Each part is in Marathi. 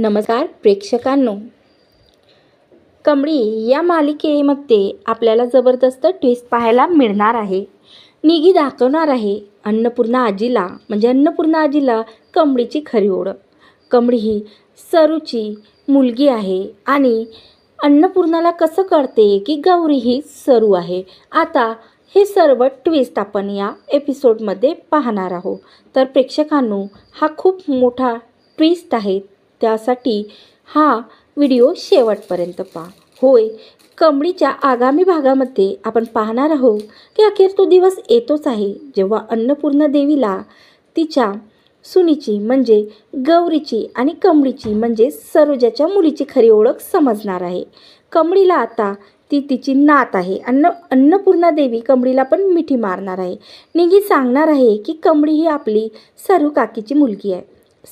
नमस्कार प्रेक्षकांनो. कमळी या मालिकेमध्ये आपल्याला जबरदस्त ट्विस्ट पाहायला मिळणार आहे. निगी दाखवणार आहे अन्नपूर्णा आजीला म्हणजे अन्नपूर्णा आजीला कमळीची खरी ओळख. कमळी ही सरूची मुलगी आहे आणि अन्नपूर्णाला कसं कळते की गौरी ही सरू आहे? आता हे सर्व ट्विस्ट आपण या एपिसोडमध्ये पाहणार आहोत. तर प्रेक्षकांनो हा खूप मोठा ट्विस्ट आहे. त्यासाठी हा व्हिडिओ शेवटपर्यंत पहा. होय कमळीच्या आगामी भागामध्ये आपण पाहणार आहोत की अखेर तो दिवस येतोच आहे जेव्हा अन्नपूर्णा देवीला तिच्या सुनीची म्हणजे गौरीची आणि कमळीची म्हणजे सरोजाच्या मुलीची खरी ओळख समजणार आहे. कमळीला आता ती तिची नात आहे. अन्न अन्नपूर्णा देवी कमळीला पण मिठी मारणार आहे. निगी सांगणार आहे की कमळी ही आपली सरू काकीची मुलगी आहे.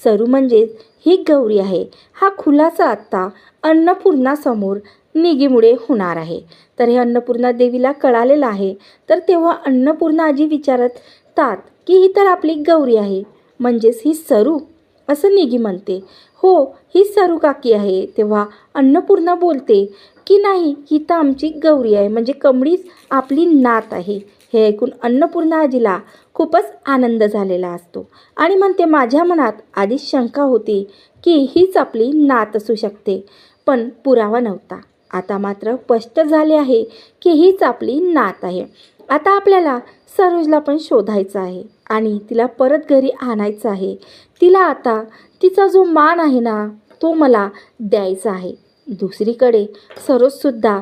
सरू म्हणजेच ही गौरी आहे. हा खुलासा आत्ता अन्नपूर्णासमोर निगीमुळे होणार आहे. तर हे अन्नपूर्णा देवीला कळालेलं आहे. तर तेव्हा अन्नपूर्णा आजी विचारतात की ही तर आपली गौरी आहे. म्हणजेच ही सरू? असं निगी म्हणते. हो ही सरू काकी आहे. तेव्हा अन्नपूर्णा बोलते की नाही ही तर आमची गौरी आहे. म्हणजे कमळीच आपली नात आहे. हे ऐकून अन्नपूर्णा आजीला खूपच आनंद झालेला असतो. आणि म्हणते माझ्या मनात आधीच शंका होती की हीच आपली नात असू शकते. पण पुरावा नव्हता. आता मात्र स्पष्ट झाले आहे की हीच आपली नात आहे. आता आपल्याला सरोजला पण शोधायचं आहे आणि तिला परत घरी आणायचं आहे. तिला आता तिचा जो मान आहे ना तो मला द्यायचा आहे. दुसरीकडे सरोजसुद्धा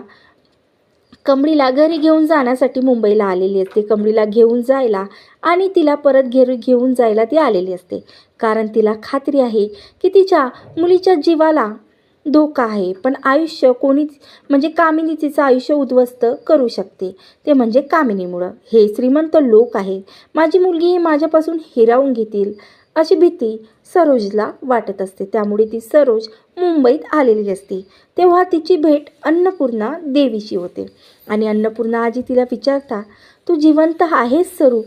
कमळीला घरी घेऊन जाण्यासाठी मुंबईला आलेली असते. कमळीला घेऊन जायला आणि तिला परत घरी घेऊन जायला ती आलेली असते. कारण तिला खात्री आहे की तिच्या मुलीच्या जीवाला धोका आहे. पण आयुष्य कोणीच म्हणजे कामिनी तिचं आयुष्य उद्ध्वस्त करू शकते. ते म्हणजे कामिनीमुळं. हे श्रीमंत लोक आहे. माझी मुलगी ही माझ्यापासून हिरावून घेतील. अशी भीती सरोजला वाटत असते. त्यामुळे ती सरोज मुंबईत आलेली असते. तेव्हा तिची भेट अन्नपूर्णा देवीशी होते. आणि अन्नपूर्णा आजी तिला विचारता तू जिवंत आहेस सरू?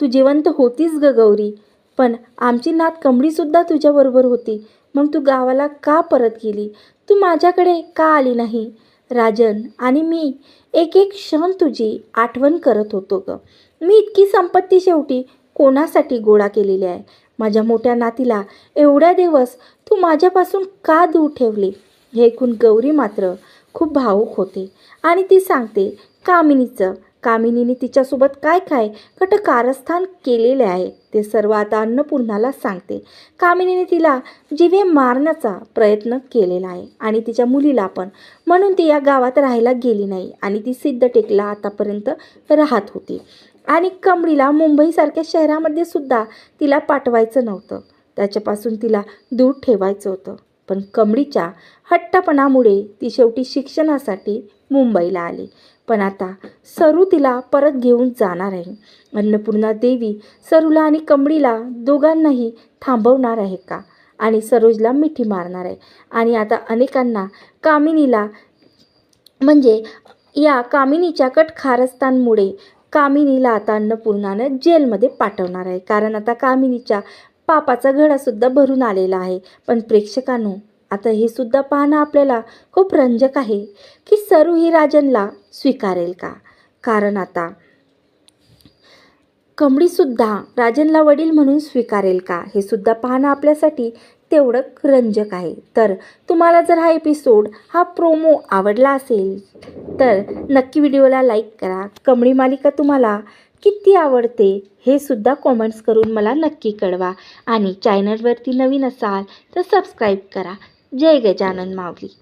तू जिवंत होतीस ग गौरी. पण आमची नात कमळीसुद्धा तुझ्याबरोबर होती. मग तू गावाला का परत गेली? तू माझ्याकडे का आली नाही? राजन आणि मी एक एक क्षण तुझी आठवण करत होतो ग. मी इतकी संपत्ती शेवटी कोणासाठी गोळा केलेली आहे? माझ्या मोठ्या नातीला एवढ्या दिवस तू माझ्यापासून का दूर ठेवले? हे ऐकून गौरी मात्र खूप भावूक होते आणि ती सांगते कामिनीचं कामिनीने तिच्यासोबत काय काय कट कारस्थान केलेले आहे ते सर्व आता अन्नपूर्णाला सांगते. कामिनीने तिला जिवे मारण्याचा प्रयत्न केलेला आहे आणि तिच्या मुलीला पण. म्हणून ती या गावात राहायला गेली नाही आणि ती सिद्ध टेकला आतापर्यंत राहत होती. आणि कमळीला मुंबईसारख्या शहरामध्ये सुद्धा तिला पाठवायचं नव्हतं. त्याच्यापासून तिला दूर ठेवायचं होतं. पण कमळीच्या हट्टपणामुळे ती शेवटी शिक्षणासाठी मुंबईला आले. पण आता सरू तिला परत घेऊन जाणार आहे. अन्नपूर्णा देवी सरूला आणि कमळीला दोघांनाही थांबवणार आहे का? आणि सरोजला मिठी मारणार आहे. आणि आता अनेकांना कामिनीला म्हणजे या कामिनीच्या कटखारस्तांमुळे कामिनीला आता अन्नपूर्णानं जेलमध्ये पाठवणार आहे. कारण आता कामिनीच्या पापाचा घडासुद्धा भरून आलेला आहे. पण प्रेक्षकांनो आता हे सुद्धा पाहणं आपल्याला खूप रंजक आहे की सरू ही राजनला स्वीकारेल का? कारण आता कमळीसुद्धा राजनला वडील म्हणून स्वीकारेल का? हे सुद्धा पाहणं आपल्यासाठी तेवढं रंजक आहे. तर तुम्हाला जर हा एपिसोड हा प्रोमो आवडला असेल तर नक्की व्हिडिओला लाईक करा. कमळी मालिका तुम्हाला किती आवडते हे सुद्धा कॉमेंट्स करून मला नक्की कळवा. आणि चॅनलवरती नवीन असाल तर सबस्क्राईब करा. 对不对，詹恩·马乌利？